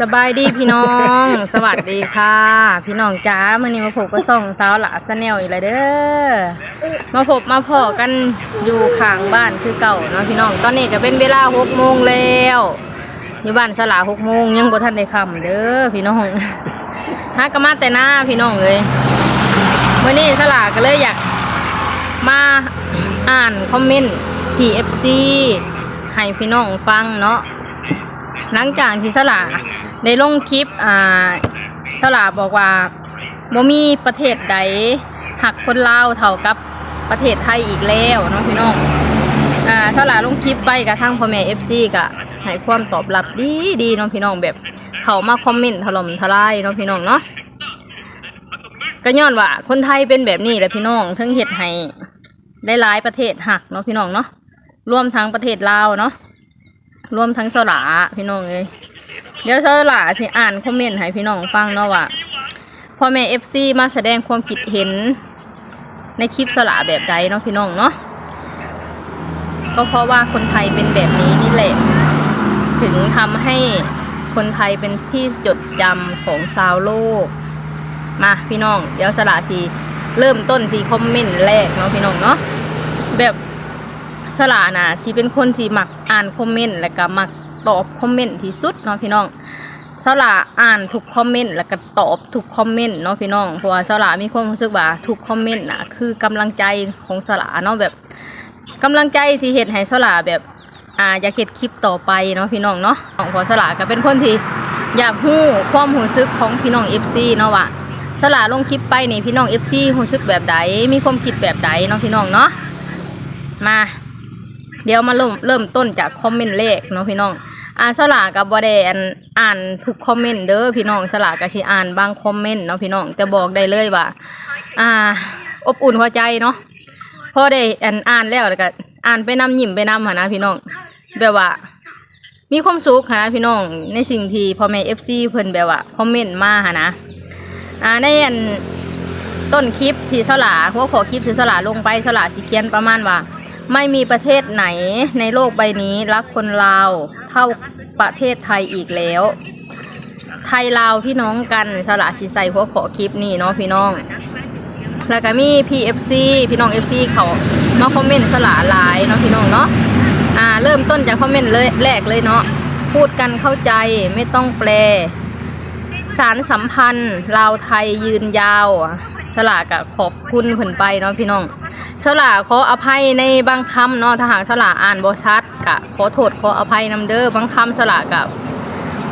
สบายดีพี่น้อง สวัสดีค่ะ พี่น้องจ้ามื่อนี้มาพบกับส่องสาวหลาสแนลอีกแล้วเด้อมาพบมาพอกันอยู่ข้างบ้านคือเก่าเนาะพี่น้องตอนนี้ก็เป็นเวลาหกโมงแล้วอยู่บ้านสลาหกโมงยังบ่ทันได้คำเด้อพี่น้องฮักก็มาแต่หน้าพี่น้องเลยมื่อนี้สลาก็เลยอยากมาอ่านคอมเมนต์ที่ FC ให้พี่น้องฟังเนาะหลังจากที่สลา ได้ลงคลิปอ่าสลาบอกว่าบ่มีประเทศใดหักคนลาวเท่ากับประเทศไทยอีกแล้วเนาะพี่น้องอ่าสลาลงคลิปไปกับทางพ่อแม่ FC ก็ให้ความตอบรับดีดีเนาะพี่น้องแบบเขามาคอมเมนต์ถล่มทลายเนาะพี่น้องเนาะก็ย้อนว่าคนไทยเป็นแบบนี้แหละพี่น้องถึงเฮ็ดให้ได้หลายประเทศหักเนาะพี่น้องเนาะรวมทั้งประเทศลาวเนาะรวมทั้งสลาพี่น้องเลย เดี๋ยวสลาสิอ่านคอมเมนต์ให้พี่น้องฟังเนาะว่าพ่อแม่เอฟซีมาแสดงความคิดเห็นในคลิปสลาแบบใดเนาะพี่น้องเนาะก็เพราะว่าคนไทยเป็นแบบนี้นี่แหละ ถึงทำให้คนไทยเป็นที่จดจำของชาวโลก มาพี่น้อง เดี๋ยวสลาสีเริ่มต้นที่คอมเมนต์แรกเนาะพี่น้องเนาะแบบสลาน่ะสิเป็นคนที่มักอ่านคอมเมนต์แล้วก็มักตอบคอมเมนต์ที่สุดเนาะพี่น้อง สลาอ่านทุกคอมเมนต์แล้วก็ตอบทุกคอมเมนต์เนาะพี่น้องเพราะว่าสลามีความรู้สึกว่าทุกคอมเมนต์น่ะคือกำลังใจของสลาเนาะแบบกำลังใจที่เฮ็ดให้สลาแบบอ่าอยากเฮ็ดคลิปต่อไปเนาะพี่น้องเนาะของพอสลาก็เป็นคนที่อยากฮู้ความรู้สึกของพี่น้อง FC เนาะว่าสลาลงคลิปไปนี่พี่น้อง FC รู้สึกแบบใดมีความคิดแบบใดเนาะพี่น้องเนาะมา เดี๋ยวมาเริ่มเริ่มต้นจากคอมเมนต์แรกเนาะพี่น้อง อ่านสลากับบอดอันอ่านทุกคอมเมนต์เด้อพี่น้องสลากับสิอ่านบางคอมเมนต์เนาะพี่น้องแต่บอกได้เลยว่า อ่า อบอุ่นหัวใจเนาะพอได้อันอ่านแล้วแล้วก็อ่านไปนำยิ้มไปนำหนนะพี่น้องแบบว่า มีความสุขหนะพี่น้องในสิ่งที่พ่อแม่เอฟซีเพิ่นแบบว่าคอมเมนต์มาหนนะอ่าในอันต้นคลิปที่สลาหัวขอคลิปที่สลาลงไปสลาสิเขียนประมาณว่า ไม่มีประเทศไหนในโลกใบนี้รักคนลาวเท่าประเทศไทยอีกแล้ว ไทยลาวพี่น้องกันสละสีใส่หัวขอคลิปนี่เนาะพี่น้อง แล้วก็มี PFC พี่น้อง FC เขามาคอมเมนต์สละหลายเนาะพี่น้องเนาะอ่าเริ่มต้นจากคอมเมนต์เลยแรกเลยเนาะพูดกันเข้าใจไม่ต้องแปล สารสัมพันธ์ลาวไทยยืนยาวสลากะขอบคุณเพิ่นไปเนาะพี่น้อง สลาขออภัยในบางคำเนาะถ้าหากสลาอ่านบ่ชัดกะขอโทษขออภัยนำเด้อบางคำสลากะ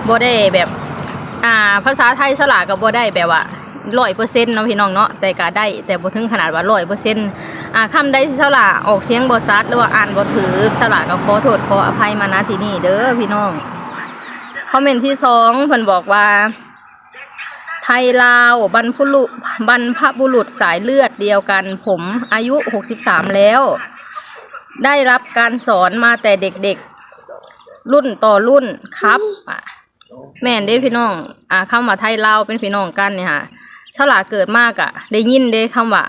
บ่ได้แบบอ่าภาษาไทยสลากับบ่ได้แบบว่าร้อยเปอร์เซ็นต์เนาะพี่น้องเนาะแต่ก็ได้แต่บ่ถึงขนาดว่าร้อยเปอร์เซ็นต์อ่าคำใดสลาออกเสียงบ่ชัดหรือว่าอ่านบ่ถือสลาก็ขอโทษขออภัยมาณที่นี่เด้อพี่น้องคอมเมนต์ที่สองเพิ่นบอกว่า ยลาวบรรพุรุบรรพบุรุษสายเลือดเดียวกัน ผมอายุ 63 แล้ว ได้รับการสอนมาแต่เด็กๆ รุ่นต่อรุ่นครับแม่นเด้พี่น้อง อ่าคำว่าไทยลาวเป็นพี่น้องกันเนี่ยค่ะฉลาเกิดมากอะ่ะ ได้ยินเด้คำว่า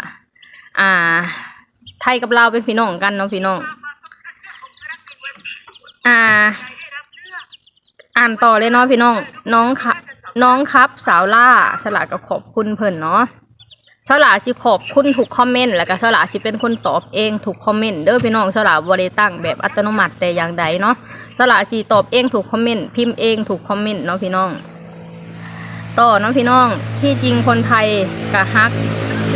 อ่า ไทยกับลาวเป็นพี่น้องกันเนาะพี่น้อง อ่า อ่านต่อเลยเนาะพี่น้อง น้องค่ะ น้องครับสาวล่าฉลาก็ขอบคุณเพิ่นเนาะฉลาสิขอบคุณทุกคอมเมนต์แล้วก็ฉลาสิเป็นคนตอบเองทุกคอมเมนต์เด้อพี่น้องฉลาบ่ได้ตั้งแบบอัตโนมัติแต่อย่างใดเนาะฉลาสิตอบเองถูกคอมเมนต์พิมพ์เองถูกคอมเมนต์เนาะพี่น้อง ต่อเนาะพี่น้องที่จริงคนไทยกะฮัก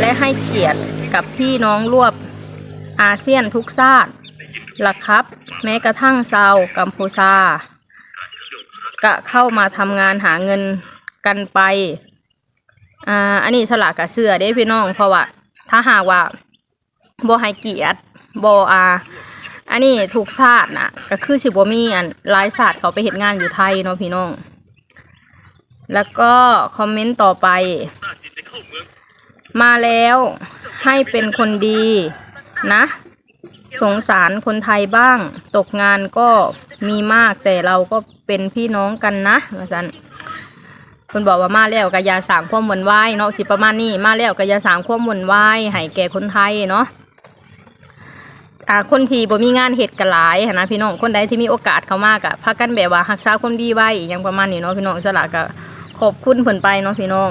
และให้เกียรติกับพี่น้องรวบอาเซียนทุกชาติล่ะครับ แม้กระทั่งชาวกัมพูชาก็เข้ามาทำงานหาเงิน กันไป อ่า อันนี้สลากกับเสื้อเด้พี่น้องเพราะว่าถ้าหากว่าบ่ให้เกียติบ่อ่าอันนี้ถูกชาติน่ะก็คือสิบ่มีอันลายศาสตร์เขาไปเฮ็ดงานอยู่ไทยเนาะพี่น้อง แล้วก็คอมเมนต์ต่อไป มาแล้วให้เป็นคนดีนะ สงสารคนไทยบ้าง ตกงานก็มีมากแต่เราก็เป็นพี่น้องกันนะว่าซั่น คุณบอกว่ามาแล้วก็อย่าสางความวุ่นวายเนาะสิประมาณนี้มาแล้วก็อย่าสางความวุ่นวายให้แก่คนไทยเนาะอ่าคนที่บ่มีงานเฮ็ดก็หลายนะพี่น้องคนใดที่มีโอกาสเข้ามาก็พากันแบบว่ารักษาความดีไว้อหยังประมาณนี้เนาะพี่น้องสละก็ขอบคุณเพิ่นไปเนาะพี่น้อง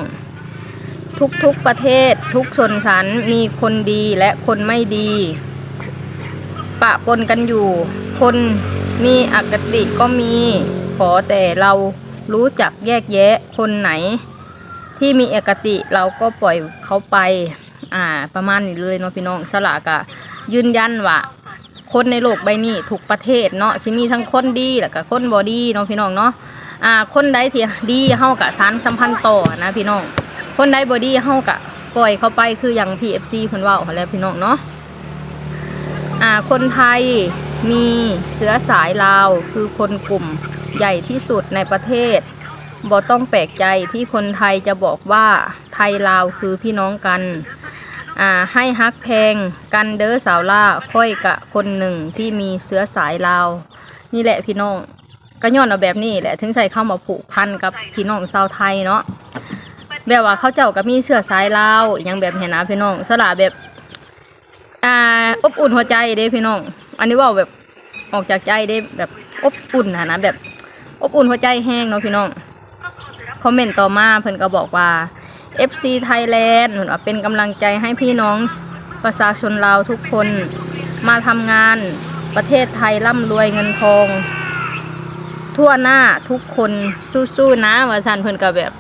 ทุกๆประเทศทุกชนชั้นมีคนดีและคนไม่ดี ปะปนกันอยู่ คนมีอคติก็มีขอแต่เรา รู้จักแยกแยะคนไหน ที่มีเอคติเราก็ปล่อยเขาไป อ่า ประมาณนี้เลยเนาะพี่น้องสลากะยืนยันว่าคนในโลกใบนี้ทุกประเทศเนาะสิมีทั้งคนดีแล้วก็คนบอดีเนาะพี่น้องเนาะอ่า คนใดที่ดีเฮากะสานสัมพันธ์ต่อนะพี่น้อง คนใดบอดี้เฮากะปล่อยเขาไปคืออย่าง PFC เพิ่นว้าหั่นแล้วพี่น้องเนาะอ่าคนไทยมีเชื้อสายลาวคือคนกลุ่ม ใหญ่ที่สุดในประเทศบ่ต้องแปลกใจที่คนไทยจะบอกว่าไทยลาวคือพี่น้องกันอ่าให้ฮักแพงกันเด้อสาวล่าค่อยกะคนหนึ่งที่มีเชื้อสายลาว นี่แหละพี่น้องก็ย้อนเอาแบบนี้แหละถึงใส่เข้ามาผูกพันกับพี่น้องชาวไทยเนาะแบบว่าเขาเจ้าก็มีเสื้อสายลาวอหยังแบบเห็นนะพี่น้องสละแบบอ่าอบอุ่นหัวใจเด้พี่น้อง อันนี้ว่าแบบออกจากใจเด้แบบอบอุ่นนะนะแบบ อบอุ่นหัวใจแห้งเนาะพี่น้องคอมเมนต์ต่อมาเพิ่นก็บอกว่า FC Thailand เพิ่นว่าเป็นกำลังใจให้พี่น้องประชาชนลาวทุกคนมาทำงานประเทศไทยร่ำรวยเงินทอง ทั่วหน้าทุกคนสู้ๆนะว่าซันเพิ่นก็แบบ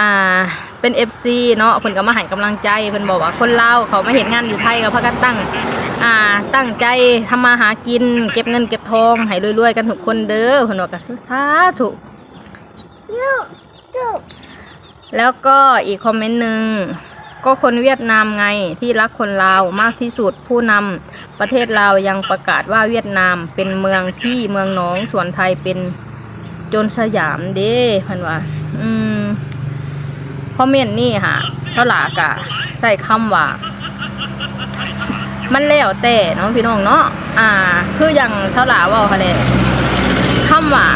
อ่าเป็น FC เนาะเพิ่นก็มาให้กำลังใจเพิ่นบอกว่าคนลาวเขามาเห็นงานอยู่ไทยก็พากันตั้ง อ่าตั้งใจทำมาหากิน เก็บเงินเก็บทองให้รวยๆกันทุกคนเด้อเพิ่นบอกก็สาธุแล้วก็อีกคอมเมนต์หนึ่งก็คนเวียดนามไงที่รักคนลาวมากที่สุดผู้นำประเทศลาวยังประกาศว่าเวียดนามเป็นเมืองพี่เมืองน้องส่วนไทยเป็นจนสยามเด้พิ่นว่าอืมคอมเมนต์นี่ค่ะฉลากะใส่คำว่า มันแล้วแต่เนาะพี่น้องเนาะอ่า คืออย่างฉลาว่าค่ะเลยคำว่า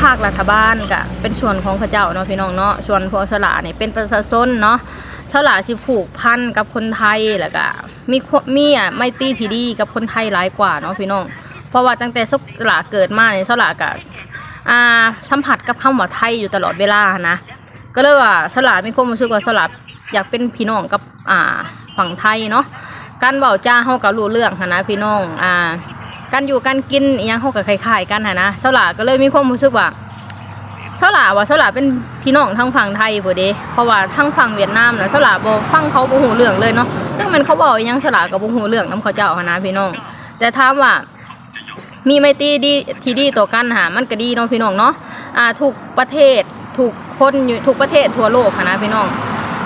ภาครัฐบาลกะเป็นส่วนของเขาเจ้าเนาะพี่น้องเนาะส่วนพวกฉลาเนี่ยเป็นประชาชนเนาะฉลาสิผูกพันกับคนไทยแล้วก็มีมีอะไม่ตีทีดีกับคนไทยหลายกว่าเนาะพี่น้อง เพราะว่าตั้งแต่ฉลาเกิดมาเนี่ยฉลากะอ่าสัมผัสกับคำว่าไทยอยู่ตลอดเวลานะก็เลยว่าสลับมีความรู้สึกว่าสลับอยากเป็นพี่น้องกับอ่าฝั่งไทยเนาะ การเบาจ้าเฮาก็รู้เรื่องหนะพี่น้องอ่าการอยู่การกินยังเฮาก็คล้ายๆกันหั้นนะสลับก็เลยมีความรู้สึกว่าเสลับว่าเสลับเป็นพี่น้องทั้งฝั่งไทยบ่เด้เพราะว่าทั้งฝั่งเวียดนามน่ะสลับบ่ฟังเขาบ่ฮู้เรื่องเลยเนาะซึ่งมันเขาบอกยังสลับก็บ่ฮู้เรื่องนํเขาเจ้าหนะพี่น้อง แต่ถามว่ามีไม่ตีดีทีดีต่อกันหามันก็ดีเนาะพี่น้องเนาะอ่าทุกประเทศทุกคนอยู่ทุกประเทศทั่วโลกนะพี่น้อง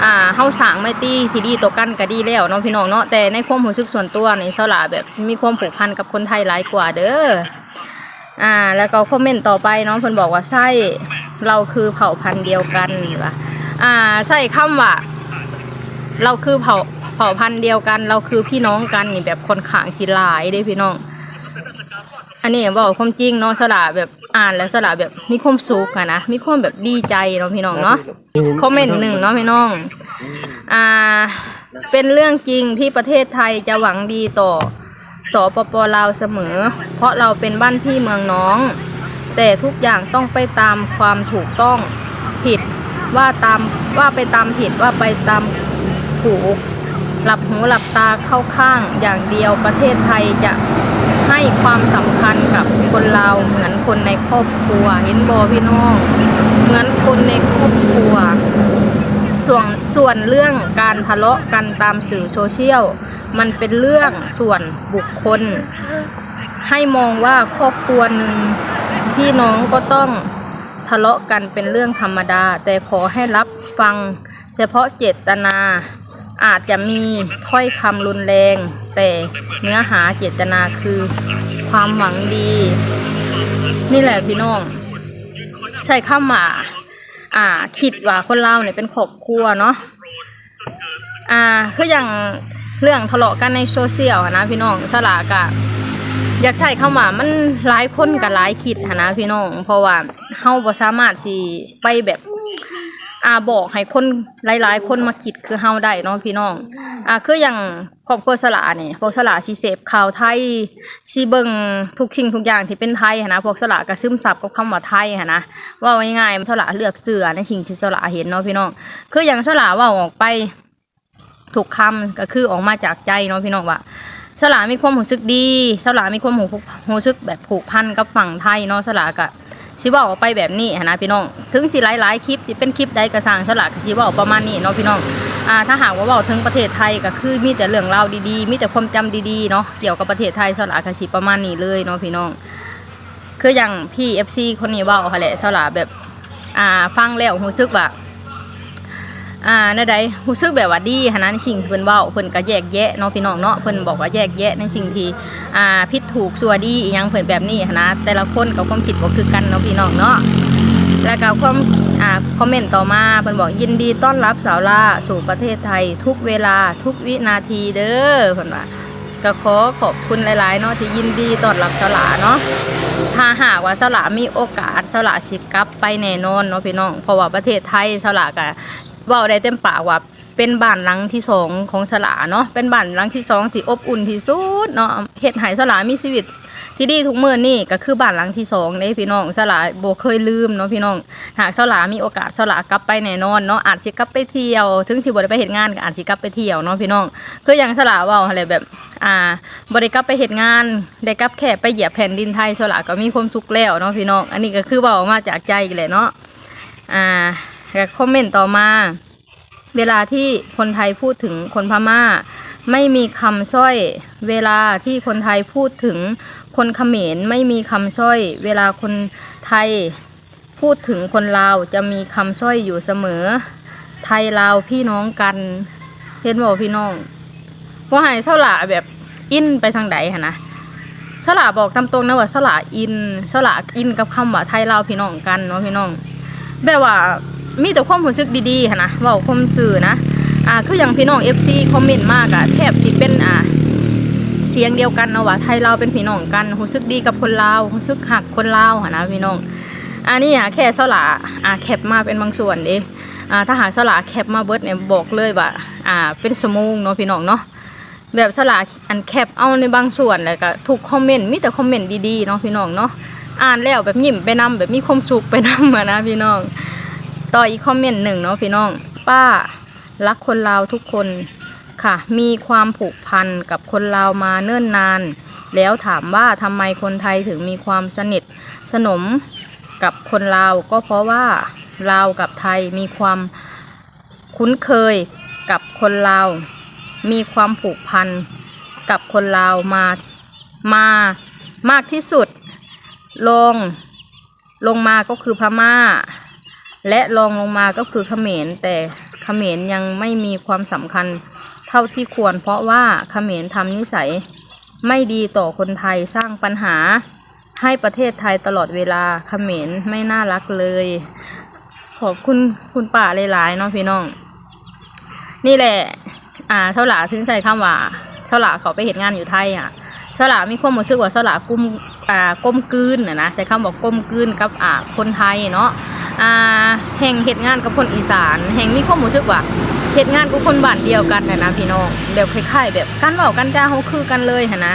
อ่าเฮาสร้างไมตรีที่ดีต่อกันก็ดีแล้วเนาะพี่น้องเนาะแต่ในความรู้สึกส่วนตัวนี่เสาหลาแบบมีความผูกพันกับคนไทยหลายกว่าเด้ออ่า แล้วก็คอมเมนต์ต่อไปเนาะเพิ่นบอกว่าใช่เราคือเผ่าพันธุ์เดียวกันว่ะอ่าใช่คำว่า เราคือเผ่าเผ่าพันธุ์เดียวกัน เราคือพี่น้องกันนี่แบบคนขางสิหลายเด้พี่น้อง อันนี้บอกความจริงเนาะสละแบบ อ่านแล้วสละแบบมีความสุขอะนะมีความแบบดีใจเนาะพี่น้องเนาะคอมเมนต์หนึ่งเนาะพี่น้องอ่าเป็นเรื่องจริงที่ประเทศไทยจะหวังดีต่อสปปลาวเสมอ เพราะเราเป็นบ้านพี่เมืองน้อง แต่ทุกอย่างต้องไปตามความถูกต้องผิดว่าตามว่าไปตามผิดว่าไปตามถูกหลับหูหลับตาเข้าข้างอย่างเดียวประเทศไทยจะ ให้ความสำคัญกับคนลาเหมือนคนในครอบครัวเห็นบอพี่น้องเหมือนคนในครอบครัว ส่วนส่วนเรื่องการทะเลาะกันตามสื่อโซเชียลมันเป็นเรื่องส่วนบุคคล ให้มองว่าครอบครัวหนึ่งพี่น้องก็ต้องทะเลาะกันเป็นเรื่องธรรมดา แต่ขอให้รับฟัง เฉพาะเจตนา อาจจะมีถ้อยคำรุนแรง แต่เนื้อหาเจตนาคือความหวังดี นี่แหละพี่น้อง ใช่คำว่าอ่า คิดว่าคนเราเนี่ยเป็นครอบครัวเนาะอ่าคืออย่างเรื่องทะเลาะกันในโซเชียลนะพี่น้องสลากะอยากใช้คำว่ามันหลายคนกับหลายคิดนนะพี่น้อง เพราะว่าเฮาบ่สามารถสิไปแบบอ่าบอกให้คนหลาย ๆ คนมาคิดคือเฮาได้เนาะพี่น้อง อ่าคืออย่างครอบครัวสลานี่พวกสลาสิเสพข่าวไทยสิเบิงทุกสิ่งทุกอย่างที่เป็นไทยหั้นนะพวกสลาก็ซึมซับกับคำว่าไทยหั้นนะเว่าง่ายๆสลาเลือกเสือในสิ่งที่สลาเห็นเนาะพี่น้อง คืออย่างสลาเว่าออกไปถูกคำก็คือออกมาจากใจเนาะพี่น้องว่าสลามีความรู้สึกดีสลามีความรู้รู้สึกแบบผูกพันกับฝั่งไทยเนาะสลากะ สิว่าออกไปแบบนี้นะพี่น้อง ถึงสิหลายๆคลิปสิเป็นคลิปใดกระสางสลักสิว่าประมาณนี้เนาะพี่น้องอ่าถ้าหากว่าว่าถึงประเทศไทยก็คือมีแต่เรื่องราวดีๆ มีแต่ความจำดีๆเนาะเกี่ยวกับประเทศไทยสลักสิประมาณนี้เลยเนาะพี่น้อง คืออย่างพี่เอฟซีคนนี้ว่าเอาแหละสลาแบบอ่าฟังแล้วรู้สึกว่า อ่าในใดรู้สึกแบบว่าดีหันนะในสิ่งที่เพิ่นเว้าเพิ่นก็แยกแยะเนาะพี่น้องเนาะเพิ่นบอกว่าแยกแยะในสิ่งที่อ่าผิดถูกสัวดีอีหยังเพิ่นแบบนี้หันนะแต่ละคนกับความคิดบ่คือกันเนาะพี่น้องเนาะแล้วก็ความอ่าคอมเมนต์ต่อมาเพิ่นบอกยินดีต้อนรับสาวลาสู่ประเทศไทย ทุกเวลาทุกวินาทีเด้อเพิ่นว่าก็ขอขอบคุณหลายๆเนาะที่ยินดีต้อนรับสาวลาเนาะถ้าหากว่าสาวละมีโอกาสสาวละสิกลับไปแน่นอนเนาะพี่น้องเพราะว่าประเทศไทยสาวละก็ เว้าได้เต็มปากว่าเป็นบ้านหลังที่สองของสละเนาะเป็นบ้านหลังที่สองที่อบอุ่นที่สุดเนาะเฮ็ดให้สละมีชีวิตที่ดีทุกมื้อนี่ก็คือบ้านหลังที่สองเด้พี่น้องสละบ่เคยลืมเนาะพี่น้องหากสละมีโอกาสสละกลับไปแน่นอนเนาะอาจสิกลับไปเที่ยว ถึงสิบ่ได้ไปเฮ็ดงานก็อาจสิกลับไปเที่ยวเนาะพี่น้องคืออย่างสละเว้าอะไรแบบอ่าบ่ได้กลับไปเฮ็ดงานได้กลับแค่ไปเหยียบแผ่นดินไทยสละก็มีความสุขแล้วเนาะพี่น้องอันนี้ก็คือเว้าออกมาจากใจแหละเนาะอ่า แล้วคอมเมนต์ต่อมา เวลาที่คนไทยพูดถึงคนพม่า ไม่มีคำส้อย เวลาที่คนไทยพูดถึงคนเขมรไม่มีคำส้อย เวลาคนไทยพูดถึงคนลาวจะมีคำส้อยอยู่เสมอ ไทยลาวพี่น้องกันเห็นบอกพี่น้องว่าให้เสละแบบอินไปทางใดหนนะสละบอกตามตรงนะว่าสละอินสละอินกับคำว่าไทยลาวพี่น้องกันเนาะพี่น้องแบบว่า มีแต่ความรู้สึกดีๆนะว่าความสื่อนะอ่าคืออย่างพี่น้อง FC คอมเมนต์มากอะแทบสิเป็นอ่าเสียงเดียวกันเนาะว่าไทยลาเป็นพี่น้องกันรู้สึกดีกับคนลาวรู้สึกหักคนลาวหนะพี่น้องอันนี้อะแค่สละอ่าแคปมาเป็นบางส่วนเด้อ่าถ้าหากสละแคปมาเบิร์ดเนี่ยบอกเลยว่าอ่าเป็นสมงเนาะพี่น้องเนาะแบบสละอันแคปเอาในบางส่วนแล้วก็ถูกคอมเมนต์มีแต่คอมเมนต์ดีๆเนาะพี่น้องเนาะอ่านแล้วแบบยิ้มไปนำแบบมีความสุขไปนำอะนะพี่น้อง ต่ออีกคอมเมนต์หนึ่งเนาะพี่น้อง ป้ารักคนลาวทุกคนค่ะ มีความผูกพันกับคนลาวมาเนิ่นนาน แล้วถามว่าทำไมคนไทยถึงมีความสนิทสนมกับคนลาวก็เพราะว่าลาวกับไทยมีความคุ้นเคยกับคนลาว มีความผูกพันกับคนลาวมามามากที่สุดลงลงมาก็คือพม่า และรองลงมาก็คือเขมรแต่เขมรยังไม่มีความสำคัญเท่าที่ควร เพราะว่าเขมรทำนิสัยไม่ดีต่อคนไทยสร้างปัญหาให้ประเทศไทยตลอดเวลาเขมรไม่น่ารักเลย ขอบคุณคุณป่าหลายๆเนาะพี่น้อง นี่แหละ อ่าเท่าหลาถึงใส่คำว่าเท่าหลาเขาไปเห็นงานอยู่ไทยอะเท่าหลามีความรู้สึกว่าเท่าหลากุ้มอ่าก้มกลืนนะนะใช้คำบอกก้มกลืนกับอ่าคนไทยเนาะ อ่าแห่งเหตุงานกับคนอีสาน แห่งมีความรู้สึกว่าเหตุงานกับคนบ้านเดียวกันนะนะพี่น้องแบบคล้ายๆแบบกันเว้ากันจ้าเขาคือกันเลยนะ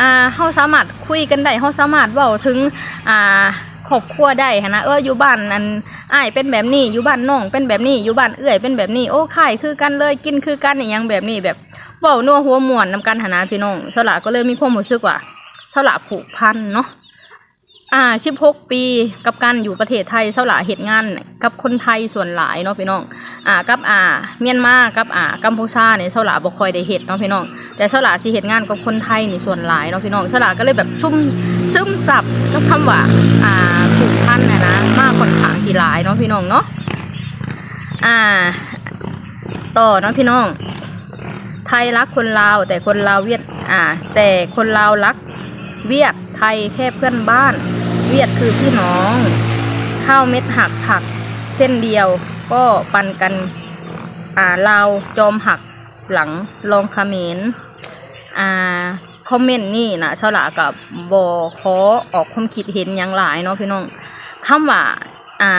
อ่าเขาสามารถคุยกันได้เขาสามารถเว้าถึงอ่าครอบครัวได้นะเอออยู่บ้านอันอ้ายเป็นแบบนี้อยู่บ้านน้องเป็นแบบนี้อยู่บ้านเอื้อยเป็นแบบนี้โอ้ขายคือกันเลยกินคือกันอย่างแบบนี้แบบเว้านัวหัวม่วนนำกันหันนะพี่น้องสละก็เลยมีความรู้สึกว่าสละผูกพันเนาะ อ่า16ปีกับการอยู่ประเทศไทยเสาหละเหตุงาน กับคนไทยส่วนหลายเนาะพี่น้องอ่ากับอ่าเมียนมากับอ่ากัมพูชาเนี่ยเสาหละบ่คอยได้เฮ็ดเนาะพี่น้อง แต่เสาหละสิเหตุงานกับคนไทยนี่ส่วนหลายเนาะพี่น้องเสาหละก็เลยแบบชุ่มซึมซับกับคำว่าอ่าผูกพันนะนะมากค่อนข้างที่หลายเนาะพี่น้องเนาะอ่า ต่อเนาะพี่น้อง ไทยรักคนลาวแต่คนลาวเวียดอ่า แต่คนลาวรักเวียด ไทยแค่เพื่อนบ้าน เวียดคือพี่น้อง ข้าวเม็ดหักผัก เส้นเดียวก็ปันกันอ่าลาวจอมหักหลังลองเขมรอ่าคอมเมนต์นี่นะเฉลากับบอขอออกความคิดเห็นอย่างหลายเนาะพี่น้องคำว่าอ่า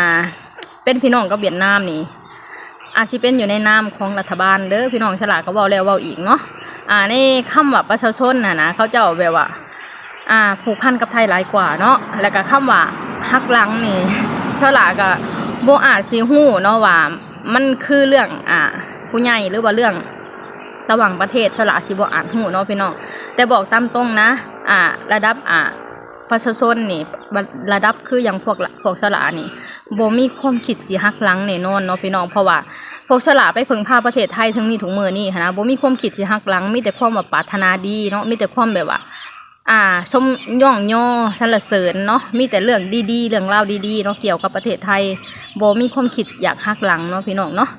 เป็นพี่น้องกับเวียดนามนี่อาจสิเป็นอยู่ในนามของรัฐบาลเด้อพี่น้องฉลาดก็เว้าแล้วเว้าอีกเนาะอ่าในคำว่าประชาชนน่ะนะเขาเจ้าแบบว่า อ่าผูกพันกับไทยหลายกว่าเนาะแล้วก็คำว่าฮักหลังนี่ฉลาก็บ่อาจสิฮู้เนาะว่ามันคือเรื่องอ่าผู้ใหญ่หรือว่าเรื่องระหว่างประเทศสละสิบอ่านหูเนาะพี่น้องแต่บอกตามตรงนะ อ่า ระดับอ่าประชาชนนี่ระดับคืออย่างพวกพวกสละนี่บ่มีความคิดสิหักหลังแน่นอนเนาะพี่น้องเพราะว่าพวกสละไปพึ่งพาประเทศไทยถึงมีถุงมือนี่นนะบ่มีความคิดสิหักหลังมีแต่ความแบบปรารถนาดีเนาะมีแต่ความแบบว่า อ่าชมย่องย่อสรรเสริญเนาะมีแต่เรื่องดีๆ เรื่องราดีๆเนาะเกี่ยวกับประเทศไทยโบมีความคิดอยากหักหลังเนาะพี่น้องเนาะ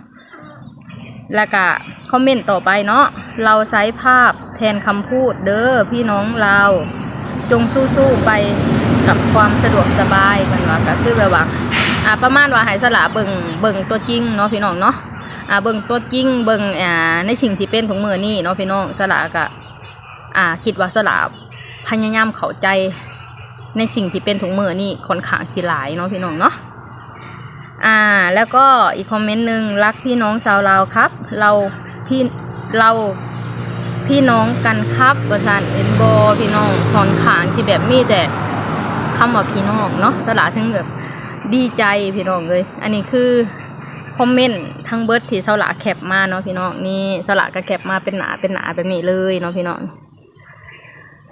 แล้วก็คอมเมนต์ต่อไปเนาะเราใช้ภาพแทนคำพูดเด้อพี่น้องเราจงสู้ๆไปกับความสะดวกสบายเหมือนว่าก็คือแบบว่าอ่าประมาณว่าให้สละเบิ่งเบิ่งตัวจริงเนาะพี่น้องเนาะอ่าเบิ่งตัวจริงเบิ่งอ่าในสิ่งที่เป็นของมือนี่เนาะพี่น้องสละก็อ่าคิดว่าสละ พยายามเข้าใจในสิ่งที่เป็นถุงมือนี่ค่อนข้างสิหลายเนาะพี่น้องเนาะอ่า แล้วก็อีกคอมเมนต์หนึ่งรักพี่น้องชาวลาวครับ เราพี่เราพี่น้องกันครับประธานเอ็นโบพี่น้องคอนขางที่แบบมีแต่คำว่าพี่น้องเนาะสละทั้งแบบดีใจพี่น้องเลย อันนี้คือคอมเมนต์ทั้งเบิร์ดที่สละแคปมาเนาะพี่น้องนี่สละก็แคปมาเป็นหนาเป็นหนาแบบนี้เลยเนาะพี่น้อง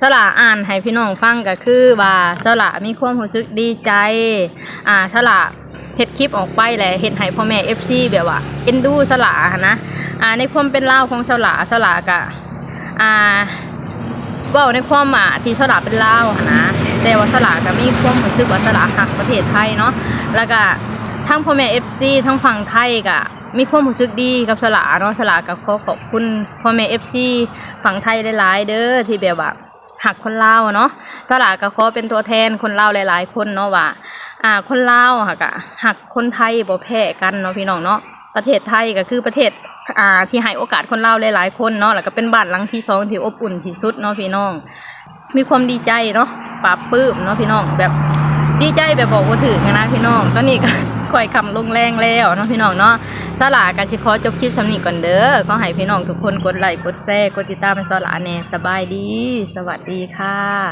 สละอ่านให้พี่น้องฟังก็คือว่าสละมีความรู้สึกดีใจ อ่าสละเฮ็ดคลิปออกไปแหละเฮ็ดให้พ่อแม่ FC แบบว่าเอ็นดูสละนะ อ่าในความเป็นเล่าของสละสละกะอ่าว่าในความอ่าที่สละเป็นเล่านะแต่ว่าสละก็มีความรู้สึกว่าสละหักประเทศไทยเนาะแล้วก็ทั้งพ่อแม่ FC ทั้งฝั่งไทยก็มีความรู้สึกดีกับสละเนาะสละก็ขอขอบคุณพ่อแม่ FC ฝั่งไทยหลายๆเด้อที่แบบว่า หักคนลาวเนาะตลาดก็ขอเป็นตัวแทนคนลาวหลาย ๆ คนเนาะว่าอ่าคนลาวหักอะหักคนไทยบ่แพ้กันเนาะพี่น้องเนาะประเทศไทยก็คือประเทศอ่าที่ให้โอกาสคนลาวหลาย ๆ คนเนาะแล้วก็เป็นบ้านหลังที่สองที่อบอุ่นที่สุดเนาะพี่น้อง มีความดีใจเนาะปราบปลื้มเนาะพี่น้องแบบ ดีใจแบบบอกว่าถึงนะพี่น้อง ตอนนี้ก็ค่อยคำลงแรงแล้วเนาะพี่น้องเนาะสลากันชิคอจบคลิปสำนีก่อนเด้อก็ให้พี่น้องทุกคนกดไลค์กดแชร์กดติดตามให้สลาแน่สบายดี สวัสดีค่ะ